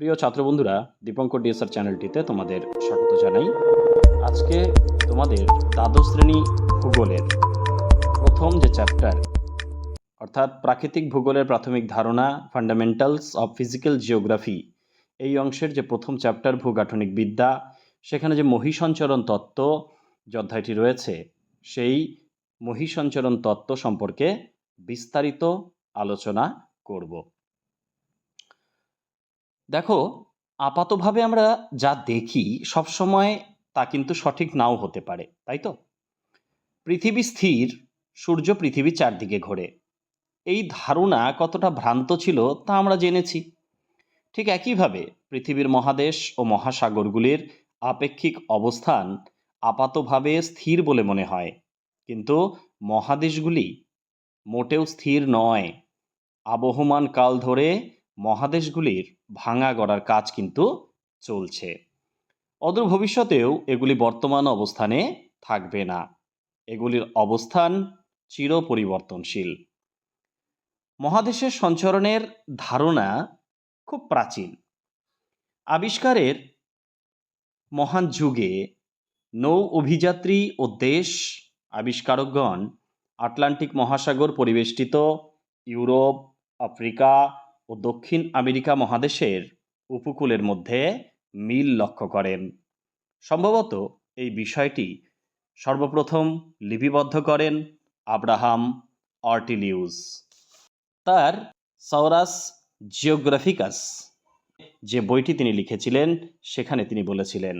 প্রিয় ছাত্রবন্ধুরা, দীপঙ্কর ডিএসআর চ্যানেলটিতে তোমাদের স্বাগত জানাই। আজকে তোমাদের দ্বাদশ শ্রেণি ভূগোলের প্রথম যে চ্যাপ্টার অর্থাৎ প্রাকৃতিক ভূগোলের প্রাথমিক ধারণা ফান্ডামেন্টালস অফ ফিজিক্যাল জিওগ্রাফি এই অংশের যে প্রথম চ্যাপ্টার ভূগাঠনিক বিদ্যা, সেখানে যে মহিসঞ্চরণ তত্ত্ব যে অধ্যায়টি রয়েছে, সেই মহিসঞ্চরণ তত্ত্ব সম্পর্কে বিস্তারিত আলোচনা করব। দেখো, আপাতভাবে আমরা যা দেখি সবসময় তা কিন্তু সঠিক নাও হতে পারে, তাই তো? পৃথিবী স্থির, সূর্য পৃথিবী চারদিকে ঘোরে। এই ধারণা কতটা ভ্রান্ত ছিল তা আমরা জেনেছি। ঠিক একইভাবে পৃথিবীর মহাদেশ ও মহাসাগরগুলির আপেক্ষিক অবস্থান আপাতভাবে স্থির বলে মনে হয়। কিন্তু মহাদেশগুলি মোটেও স্থির নয়। আবহমান কাল ধরে মহাদেশগুলির ভাঙা গড়ার কাজ কিন্তু চলছে। অদূর ভবিষ্যতেও এগুলি বর্তমান অবস্থানে থাকবে না। এগুলির অবস্থান চির পরিবর্তনশীল মহাদেশের সঞ্চরণের ধারণা খুব প্রাচীন। আবিষ্কারের মহান যুগে নৌ অভিযাত্রী ও দেশ আবিষ্কারকগণ আটলান্টিক মহাসাগর পরিবেষ্টিত ইউরোপ, আফ্রিকা ও দক্ষিণ আমেরিকা মহাদেশের উপকূলের মধ্যে মিল লক্ষ্য করেন। সম্ভবত এই বিষয়টি সর্বপ্রথম লিপিবদ্ধ করেন আব্রাহাম অর্টিলিউস তার সৌরাস জিওগ্রাফিকাস, যে বইটি তিনি লিখেছিলেন, সেখানে তিনি বলেছিলেন,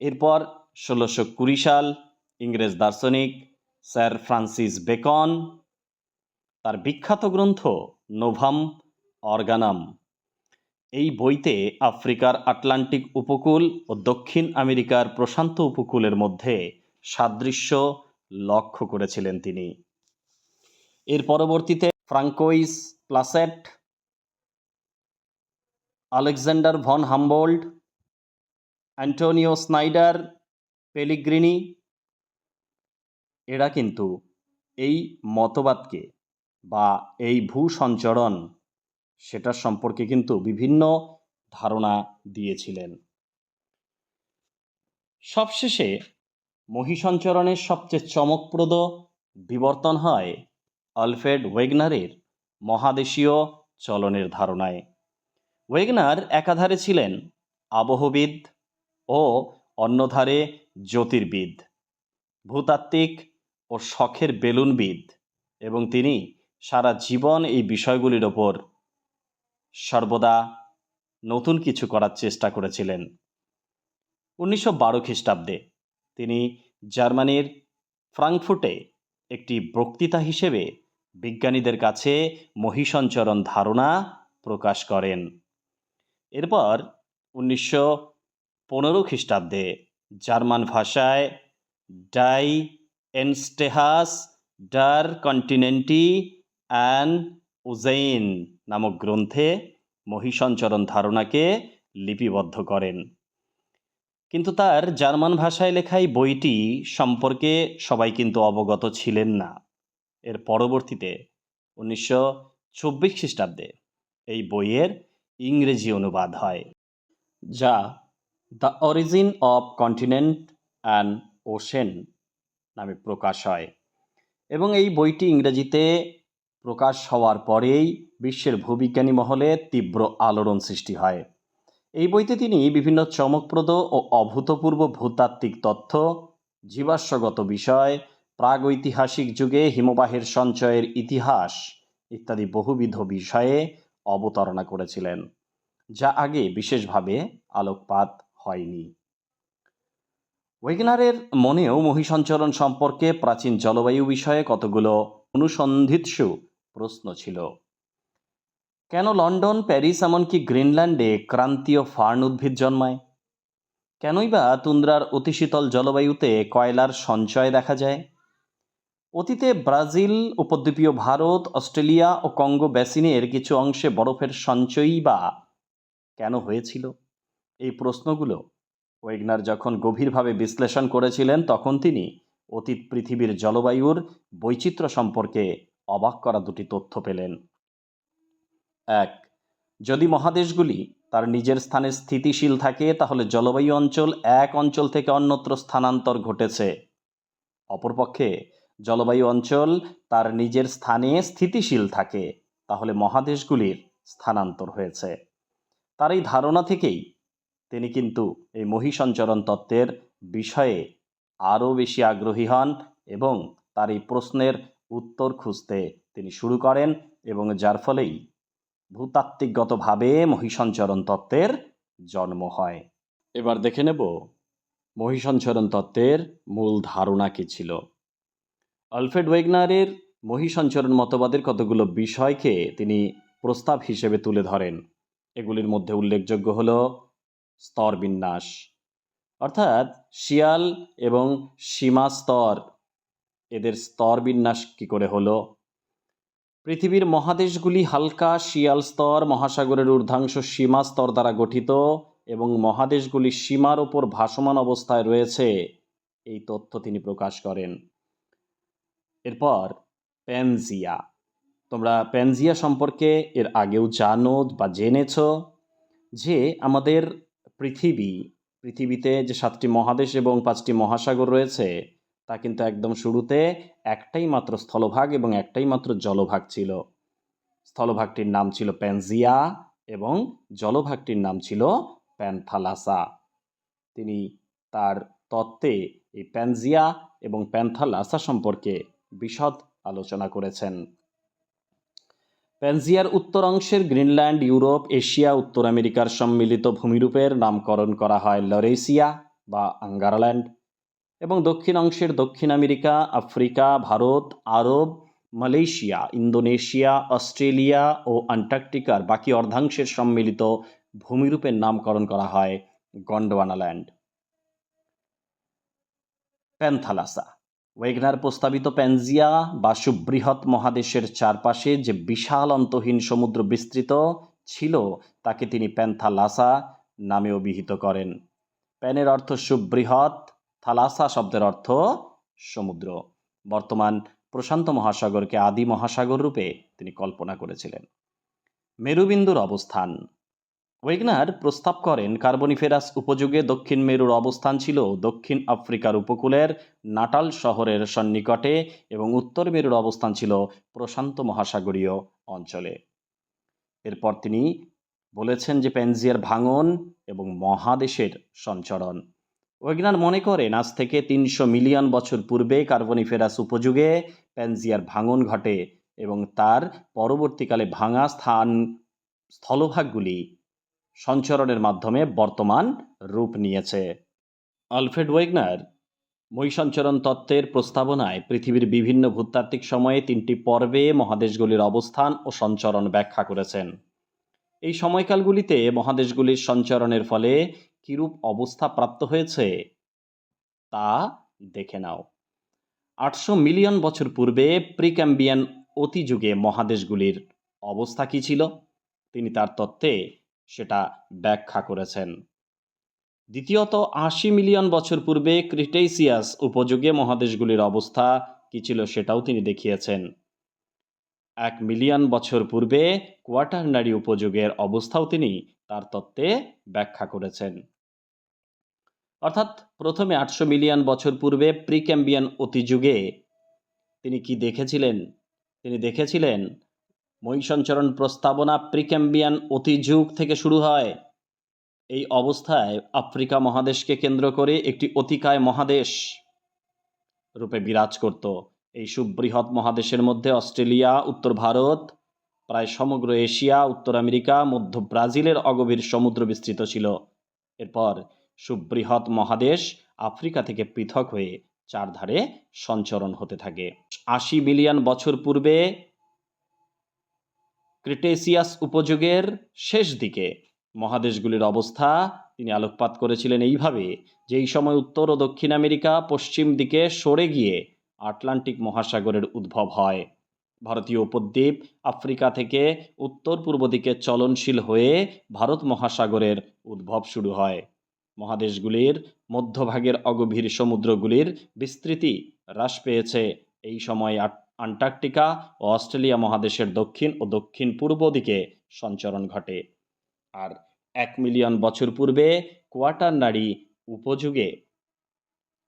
এরপর ষোলোশো কুড়ি সাল ইংরেজ দার্শনিক স্যার ফ্রান্সিস বেকন, তার বিখ্যাত গ্রন্থ নোভাম অর্গানাম। এই বইতে আফ্রিকার আটলান্টিক উপকূল ও দক্ষিণ আমেরিকার প্রশান্ত উপকূলের মধ্যে সাদৃশ্য লক্ষ্য করেছিলেন তিনি। এর পরবর্তীতে Francois Placet, Alexander von Humboldt, Antonio Snider, Pellegrini, এরা কিন্তু এই মতবাদকে বা এই ভূসঞ্চরণ সেটার সম্পর্কে কিন্তু বিভিন্ন ধারণা দিয়েছিলেন। সবশেষে মহিসঞ্চরণের সবচেয়ে চমকপ্রদ বিবর্তন হয় আলফ্রেড ওয়েগনারের মহাদেশীয় চলনের ধারণায়। ওয়েগনার একাধারে ছিলেন আবহবিদ ও অন্যধারে জ্যোতির্বিদ, ভূতাত্ত্বিক ও শখের বেলুনবিদ এবং তিনি সারা জীবন এই বিষয়গুলির ওপর সর্বদা নতুন কিছু করার চেষ্টা করেছিলেন। উনিশশো বারো খ্রিস্টাব্দে তিনি জার্মানির ফ্রাঙ্কফুটে একটি বক্তৃতা হিসেবে বিজ্ঞানীদের কাছে মহিসঞ্চরণ ধারণা প্রকাশ করেন। এরপর উনিশশো পনেরো খ্রিস্টাব্দে জার্মান ভাষায় ডাই এনস্টেহাস ডার কন্টিনেন্টি অ্যান উজেইন নামক গ্রন্থে মহিসঞ্চরণ ধারণাকে লিপিবদ্ধ করেন। কিন্তু তার জার্মান ভাষায় লেখা এই বইটি সম্পর্কে সবাই কিন্তু অবগত ছিলেন না। এর পরবর্তীতে উনিশশো চব্বিশ খ্রিস্টাব্দে এই বইয়ের ইংরেজি অনুবাদ হয়, যা the origin of continent and ocean নামে প্রকাশ হয়। এবং এই বইটি ইংরেজিতে প্রকাশ হওয়ার পরেই বিশ্বের ভূবিজ্ঞানী মহলে তীব্র আলোড়ন সৃষ্টি হয়। এই বইতে তিনি বিভিন্ন চমকপ্রদ ও অভূতপূর্ব ভূতাত্ত্বিক তথ্য, জীবাশ্মগত বিষয়, প্রাগৈতিহাসিক যুগে হিমবাহের সঞ্চয়ের ইতিহাস ইত্যাদি বহুবিধ বিষয়ে অবতারণা করেছিলেন, যা আগে বিশেষভাবে আলোকপাত হয়নি। ওয়েগনারের মনেও মহিসঞ্চরণ সম্পর্কে প্রাচীন জলবায়ু বিষয়ে কতগুলো অনুসন্ধিৎসু প্রশ্ন ছিল, কেন লন্ডন, প্যারিস, এমনকি গ্রিনল্যান্ডে ক্রান্তীয় ফার্ন উদ্ভিদ জন্মায়? কেনই বা তুন্দ্রার অতিশীতল জলবায়ুতে কয়লার সঞ্চয় দেখা যায়? অতীতে ব্রাজিল, উপদ্বীপীয় ভারত, অস্ট্রেলিয়া ও কঙ্গো বেসিনের কিছু অংশে বরফের সঞ্চয়ই বা কেন হয়েছিল? এই প্রশ্নগুলো ওয়েগনার যখন গভীরভাবে বিশ্লেষণ করেছিলেন, তখন তিনি অতীত পৃথিবীর জলবায়ুর বৈচিত্র্য সম্পর্কে অবাক করা দুটি তথ্য পেলেন। এক, যদি মহাদেশগুলি তার নিজের স্থানে স্থিতিশীল থাকে, তাহলে জলবায়ু অঞ্চল এক অঞ্চল থেকে অন্যত্র স্থানান্তর ঘটেছে। অপরপক্ষে, জলবায়ু অঞ্চল তার নিজের স্থানে স্থিতিশীল থাকে, তাহলে মহাদেশগুলির স্থানান্তর হয়েছে। তার এই ধারণা থেকেই তিনি কিন্তু এই মহিসঞ্চরণ তত্ত্বের বিষয়ে আরও বেশি আগ্রহী হন এবং তার এই প্রশ্নের উত্তর খুঁজতে তিনি শুরু করেন এবং যার ফলেই ভূতাত্ত্বিকগতভাবে মহিসঞ্চরণ তত্ত্বের জন্ম হয়। এবার দেখে নেব মহিসঞ্চরণ তত্ত্বের মূল ধারণা কী ছিল। আলফ্রেড ওয়েগনারের মহিসঞ্চরণ মতবাদের কতগুলো বিষয়কে তিনি প্রস্তাব হিসেবে তুলে ধরেন। এগুলির মধ্যে উল্লেখযোগ্য হল স্তরবিন্যাস, অর্থাৎ শিয়াল এবং সীমা স্তর এদের স্তর বিন্যাস কী করে হলো? পৃথিবীর মহাদেশগুলি হালকা শিয়াল স্তর, মহাসাগরের ঊর্ধ্বাংশ সীমা স্তর দ্বারা গঠিত এবং মহাদেশগুলি সীমার ওপর ভাসমান অবস্থায় রয়েছে। এই তথ্য তিনি প্রকাশ করেন। এরপর প্যানজিয়া। তোমরা প্যানজিয়া সম্পর্কে এর আগেও জানো বা জেনেছ যে আমাদের পৃথিবী, পৃথিবীতে যে সাতটি মহাদেশ এবং পাঁচটি মহাসাগর রয়েছে তা কিন্তু একদম শুরুতে একটাই মাত্র স্থলভাগ এবং একটাই মাত্র জলভাগ ছিল। স্থলভাগটির নাম ছিল প্যানজিয়া এবং জলভাগটির নাম ছিল প্যান্থালাসা। তিনি তার তত্ত্বে এই প্যানজিয়া এবং প্যান্থালাসা সম্পর্কে বিশদ আলোচনা করেছেন। প্যানজিয়ার উত্তর অংশের গ্রিনল্যান্ড, ইউরোপ, এশিয়া, উত্তর আমেরিকার সম্মিলিত ভূমিরূপের নামকরণ করা হয় লরেসিয়া বা আঙ্গারাল্যান্ড। এবং দক্ষিণ অংশের দক্ষিণ আমেরিকা, আফ্রিকা, ভারত, আরব, মালয়েশিয়া, ইন্দোনেশিয়া, অস্ট্রেলিয়া ও আন্টার্কটিকার বাকি অর্ধাংশের সম্মিলিত ভূমিরূপের নামকরণ করা হয় গন্ডওয়ানাল্যান্ড প্যান্থালাসা। ওয়েগনার প্রস্তাবিত প্যানজিয়া বা সুবৃহৎ মহাদেশের চারপাশে যে বিশাল অন্তহীন সমুদ্র বিস্তৃত ছিল, তাকে তিনি প্যান্থালাসা নামে অভিহিত করেন। প্যানের অর্থ সুবৃহৎ থালাসা শব্দের অর্থ সমুদ্র। বর্তমান প্রশান্ত মহাসাগরকে আদি মহাসাগর রূপে তিনি কল্পনা করেছিলেন। মেরুবিন্দুর অবস্থান। ওয়েগনার প্রস্তাব করেন, কার্বনিফেরাস উপযুগে দক্ষিণ মেরুর অবস্থান ছিল দক্ষিণ আফ্রিকার উপকূলের নাটাল শহরের সন্নিকটে এবং উত্তর মেরুর অবস্থান ছিল প্রশান্ত মহাসাগরীয় অঞ্চলে। এরপর তিনি বলেছেন যে প্যানজিয়ার ভাঙন এবং মহাদেশের সঞ্চরণ। ওয়েগনার মনে করেন, আজ থেকে তিনশো মিলিয়ন বছর পূর্বে কার্বনিফেরাস উপযুগে প্যানজিয়ার ভাঙন ঘটে এবং তার পরবর্তীকালে ভাঙা স্থান স্থলভাগগুলি সঞ্চরণের মাধ্যমে বর্তমান রূপ নিয়েছে। আলফ্রেড ওয়েগনার মহিসঞ্চরণ তত্ত্বের প্রস্তাবনায় পৃথিবীর বিভিন্ন ভূতাত্ত্বিক সময়ে তিনটি পর্বে মহাদেশগুলির অবস্থান ও সঞ্চরণ ব্যাখ্যা করেছেন। এই সময়কালগুলিতে মহাদেশগুলির সঞ্চরণের ফলে কিরূপ অবস্থা প্রাপ্ত হয়েছে? তা দেখে নাও। আটশো মিলিয়ন বছর পূর্বে প্রিক্যাম্বিয়ান অতিযুগে মহাদেশগুলির অবস্থা কী ছিল? তিনি তার তত্ত্বে সেটা ব্যাখ্যা করেছেন। দ্বিতীয়ত, আশি মিলিয়ন বছর পূর্বে ক্রিটেসিয়াস উপযুগে মহাদেশগুলির অবস্থা কী ছিল সেটাও তিনি দেখিয়েছেন। এক মিলিয়ন বছর পূর্বে কোয়াটারনারি উপযোগের অবস্থাও তিনি তার তত্ত্বে ব্যাখ্যা করেছেন। অর্থাৎ প্রথমে আটশো মিলিয়ন বছর পূর্বে প্রিক্যাম্বিয়ান অতিযুগে তিনি কি দেখেছিলেন? তিনি দেখেছিলেন মহিষঞ্চরণ প্রস্তাবনা প্রিক্যাম্বিয়ান অতিযুগ থেকে শুরু হয়। এই অবস্থায় আফ্রিকা মহাদেশকে কেন্দ্র করে একটি অতিকায় মহাদেশ রূপে বিরাজ করত। এই সুবৃহৎ মহাদেশের মধ্যে অস্ট্রেলিয়া, উত্তর ভারত, প্রায় সমগ্র এশিয়া, উত্তর আমেরিকা, মধ্য ব্রাজিলের অগভীর সমুদ্র বিস্তৃত ছিল। এরপর সুবৃহৎ মহাদেশ আফ্রিকা থেকে পৃথক হয়ে চারধারে সঞ্চরণ হতে থাকে। আশি মিলিয়ন বছর পূর্বে ক্রিটেসিয়াস উপযোগের শেষ দিকে মহাদেশগুলির অবস্থা তিনি আলোকপাত করেছিলেন এইভাবে যে এই সময় উত্তর ও দক্ষিণ আমেরিকা পশ্চিম দিকে সরে গিয়ে আটলান্টিক মহাসাগরের উদ্ভব হয়। ভারতীয় উপদ্বীপ আফ্রিকা থেকে উত্তর পূর্ব দিকে চলনশীল হয়ে ভারত মহাসাগরের উদ্ভব শুরু হয়। মহাদেশগুলির মধ্যভাগের অগভীর সমুদ্রগুলির বিস্তৃতি হ্রাস পেয়েছে। এই সময় আন্টার্কটিকা ও অস্ট্রেলিয়া মহাদেশের দক্ষিণ ও দক্ষিণ পূর্ব দিকে সঞ্চরণ ঘটে। আর এক মিলিয়ন বছর পূর্বে কোয়াটারনারি উপযুগে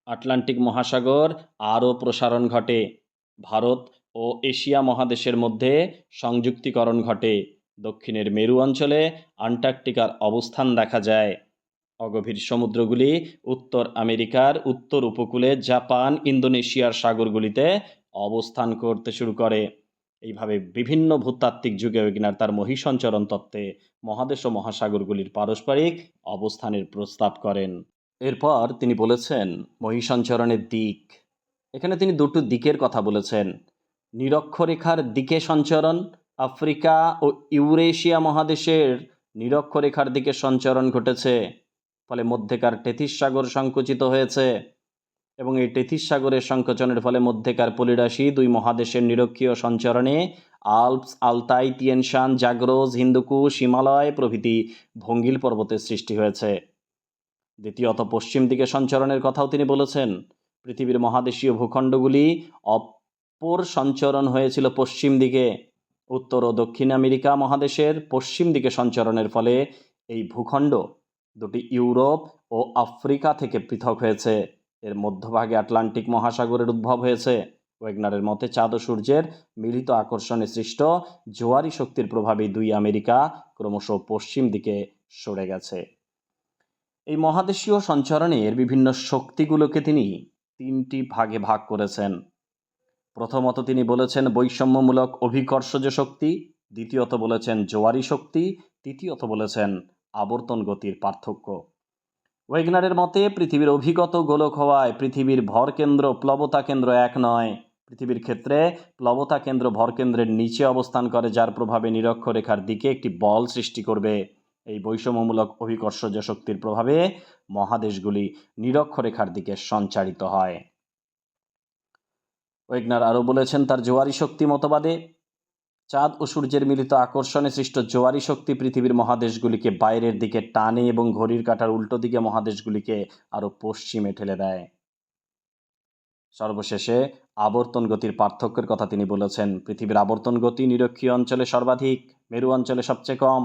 আটলান্টিক মহাসাগর আরও প্রসারণ ঘটে। ভারত ও এশিয়া মহাদেশের মধ্যে সংযুক্তিকরণ ঘটে। দক্ষিণের মেরু অঞ্চলে আন্টার্কটিকার অবস্থান দেখা যায়। অগভীর সমুদ্রগুলি উত্তর আমেরিকার উত্তর উপকূলে জাপান, ইন্দোনেশিয়ার সাগরগুলিতে অবস্থান করতে শুরু করে। এইভাবে বিভিন্ন ভূতাত্ত্বিক যুগে উইগনার তার মহিসঞ্চরণ তত্ত্বে মহাদেশ ও মহাসাগরগুলির পারস্পরিক অবস্থানের প্রস্তাব করেন। এরপর তিনি বলেছেন মহিসঞ্চরণের দিক। এখানে তিনি দুটো দিকের কথা বলেছেন। নিরক্ষরেখার দিকে সঞ্চরণ, আফ্রিকা ও ইউরেশিয়া মহাদেশের নিরক্ষরেখার দিকে সঞ্চরণ ঘটেছে। ফলে মধ্যেকার টেথিস সাগর সংকুচিত হয়েছে এবং এই টেথিস সাগরের সংকোচনের ফলে মধ্যেকার পলিরাশি দুই মহাদেশের নিরক্ষীয় সঞ্চরণে Alps Altai Tien Shan Zagros, Hindu Kush, Himalaya প্রভৃতি ভঙ্গিল পর্বতের সৃষ্টি হয়েছে। দ্বিতীয়ত পশ্চিম দিকে সঞ্চরণের কথাও তিনি বলেছেন। পৃথিবীর মহাদেশীয় ভূখণ্ডগুলি অপর সঞ্চরণ হয়েছিল পশ্চিম দিকে। উত্তর ও দক্ষিণ আমেরিকা মহাদেশের পশ্চিম দিকে সঞ্চরণের ফলে এই ভূখণ্ড দুটি ইউরোপ ও আফ্রিকা থেকে পৃথক হয়েছে। এর মধ্যভাগে আটলান্টিক মহাসাগরের উদ্ভব হয়েছে। ওয়েগনারের মতে চাঁদ ও সূর্যের মিলিত আকর্ষণে সৃষ্ট জোয়ারি শক্তির প্রভাবে দুই আমেরিকা ক্রমশ পশ্চিম দিকে সরে গেছে। এই মহাদেশীয় সঞ্চরণের বিভিন্ন শক্তিগুলোকে তিনি তিনটি ভাগে ভাগ করেছেন। প্রথমত তিনি বলেছেন বৈষম্যমূলক অভিকর্ষজ শক্তি, দ্বিতীয়ত বলেছেন জোয়ারি শক্তি, তৃতীয়ত বলেছেন আবর্তন গতির পার্থক্য। ওয়েগনারের মতে, পৃথিবীর অভিগত গোলক হওয়ায় পৃথিবীর ভরকেন্দ্র প্লবতা কেন্দ্র এক নয়। পৃথিবীর ক্ষেত্রে প্লবতা কেন্দ্র ভরকেন্দ্রের নিচে অবস্থান করে, যার প্রভাবে নিরক্ষরেখার দিকে একটি বল সৃষ্টি করবে। এই বৈষম্যমূলক অভিকর্ষজ শক্তির প্রভাবে মহাদেশগুলি নিরক্ষরেখার দিকে সঞ্চারিত হয়। ওয়েগনার আরও বলেছেন, তার জোয়ারি শক্তি মতবাদে চাঁদ ও সূর্যের মিলিত আকর্ষণে সৃষ্ট জোয়ারি শক্তি পৃথিবীর মহাদেশগুলিকে বাইরের দিকে টানে এবং ঘড়ির কাঁটার উল্টো দিকে মহাদেশগুলিকে আরও পশ্চিমে ঠেলে দেয়। সর্বশেষে আবর্তন গতির পার্থক্যের কথা তিনি বলেছেন। পৃথিবীর আবর্তন গতি নিরক্ষীয় অঞ্চলে সর্বাধিক, মেরু অঞ্চলে সবচেয়ে কম।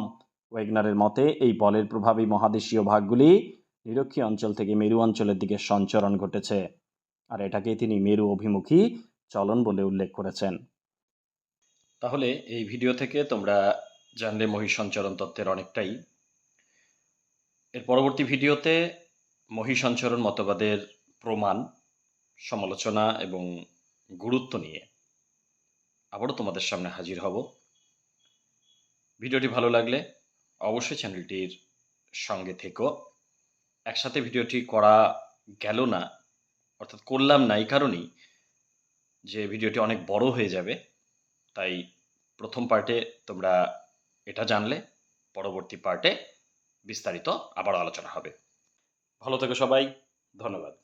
ওয়েগনারের মতে, এই বলের প্রভাবেই মহাদেশীয় ভাগগুলি নিরক্ষীয় অঞ্চল থেকে মেরু অঞ্চলের দিকে সঞ্চরণ ঘটেছে। আর এটাকেই তিনি মেরু অভিমুখী চলন বলে উল্লেখ করেছেন। তাহলে এই ভিডিও থেকে তোমরা জানলে মহিসঞ্চরণ তত্ত্বের অনেকটাই। এর পরবর্তী ভিডিওতে মহিসঞ্চরণ মতবাদের প্রমাণ, সমালোচনা এবং গুরুত্ব নিয়ে আবারও তোমাদের সামনে হাজির হব। ভিডিওটি ভালো লাগলে অবশ্যই চ্যানেলটির সঙ্গে থেকো। একসাথে ভিডিওটি করা গেল না, অর্থাৎ করলাম না এই কারণেই যে ভিডিওটি অনেক বড় হয়ে যাবে, তাই প্রথম পার্টে তোমরা এটা জানলে, পরবর্তী পার্টে বিস্তারিত আবার আলোচনা হবে। ভালো থেকো সবাই, ধন্যবাদ।